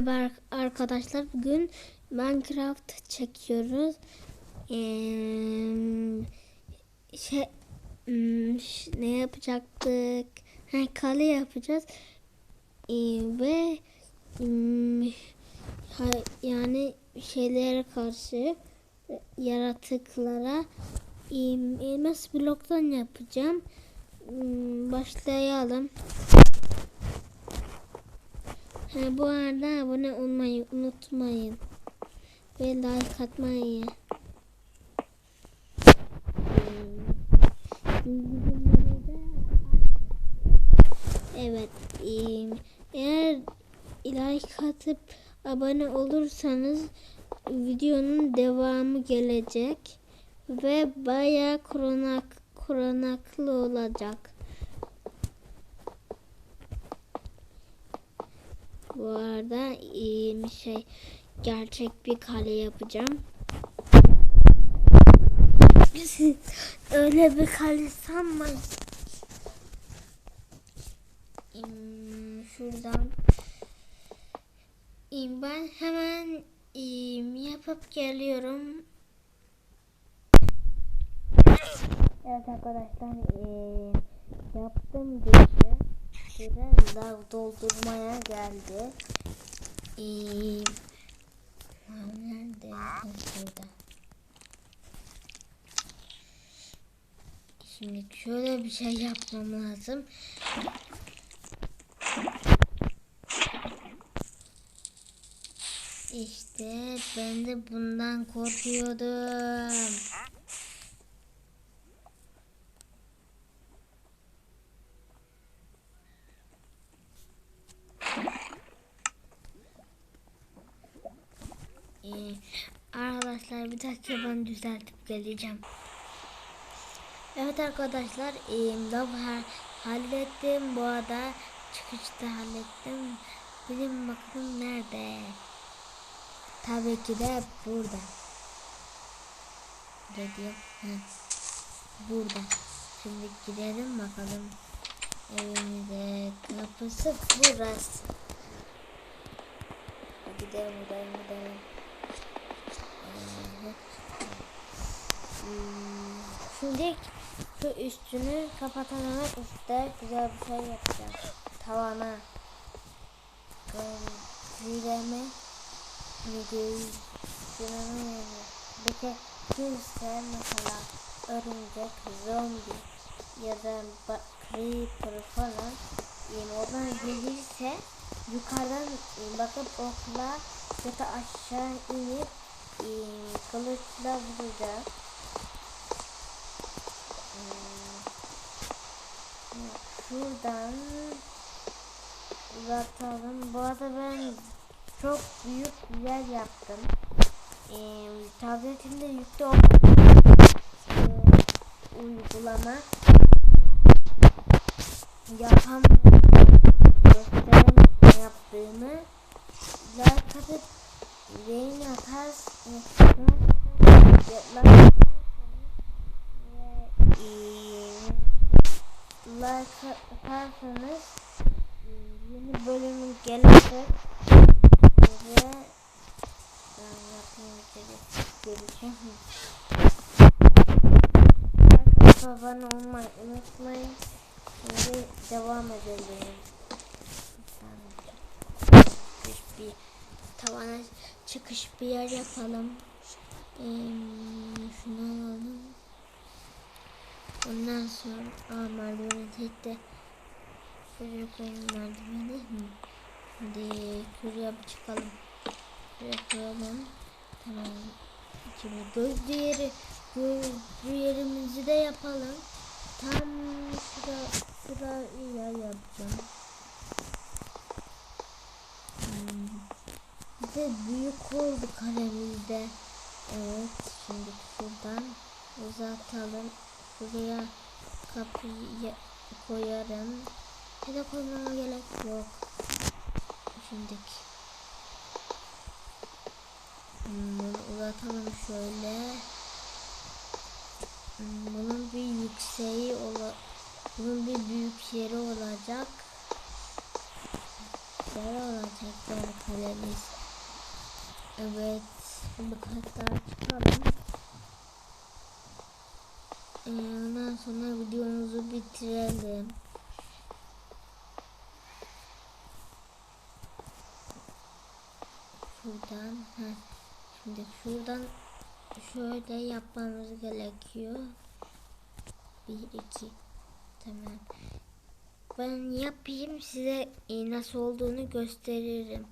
merhaba ar- arkadaşlar. Bugün Minecraft çekiyoruz. Ee, şey hmm, ne yapacaktık? Ha, kale yapacağız. Ee, ve hmm, yani şeylere karşı yaratıklara elmas bloktan yapacağım. Hmm, başlayalım. Ha, bu arada abone olmayı unutmayın. Ve like atmayı. Evet. Eğer like atıp abone olursanız videonun devamı gelecek. Ve bayağı korunak, korunaklı olacak. Bu arada şey gerçek bir kale yapacağım. Öyle bir kale sanmayın. Şuradan ben hemen em, yapıp geliyorum. Evet arkadaşlar yaptım gece. Biraz lav doldurmaya geldi. Ee, nerede? Burada. Şimdi şöyle bir şey yapmam lazım. İşte ben de bundan korkuyordum. Ee, arkadaşlar bir dakika ben düzeltip geleceğim. Evet arkadaşlar lav ha- hallettim bu arada çıkışta hallettim. Bilin bakalım nerede? Tabii ki de burada. Hı. Burada. Şimdi gidelim bakalım. Evimize kapısı burası. Gidelim gidelim gidelim. Şimdi şu üstünü kapatana üstte güzel bir şey yapacağız. Tavana. Zileme. Gözünü bir de gülse mesela örümcek, zombi ya da creeper falan oradan gelirse yukarıdan bakıp okla ya da aşağı inip kılıçla vuracak. Hmm, Şuradan uzatalım. Bu arada ben çok büyük bir yer yaptım. Ee, tabletimde yüklü olan e, uygulama. Yapam gösteremem ne yaptığımı. Like atıp yayın atarsınız like ve e, like atarsanız e, yeni bölümün gelecek ve ben yapmayı geleceğim. Abone olmayı unutmayın. Şimdi devam edelim. Çıkış bir tavana çıkış bir yer yapalım. Ee, şunu alalım. Ondan sonra aa merdiveni tekte koyalım merdiveni. Hı. Hadi şuraya bir çıkalım. Şuraya koyalım. Tamam. Şimdi gözlü yeri gözlü yerimizi de yapalım. Tam şura şura yer yapacağım. Hmm. Bir de büyük oldu kalemizde. Evet. Şimdi şuradan uzatalım. Buraya kapıyı koyarım. Ya da koymama gerek yok. Şimdiki. Hmm, Bunu uzatalım şöyle. Hmm, Bunun bir yükseği ola bunun bir büyük yeri olacak. Yeri olacak yani kale biz. Evet. Birkaç daha çıkalım. Ondan sonra videomuzu bitirelim. Şuradan. Heh. Şimdi şuradan şöyle yapmamız gerekiyor. Bir iki. Tamam. Ben yapayım size nasıl olduğunu gösteririm.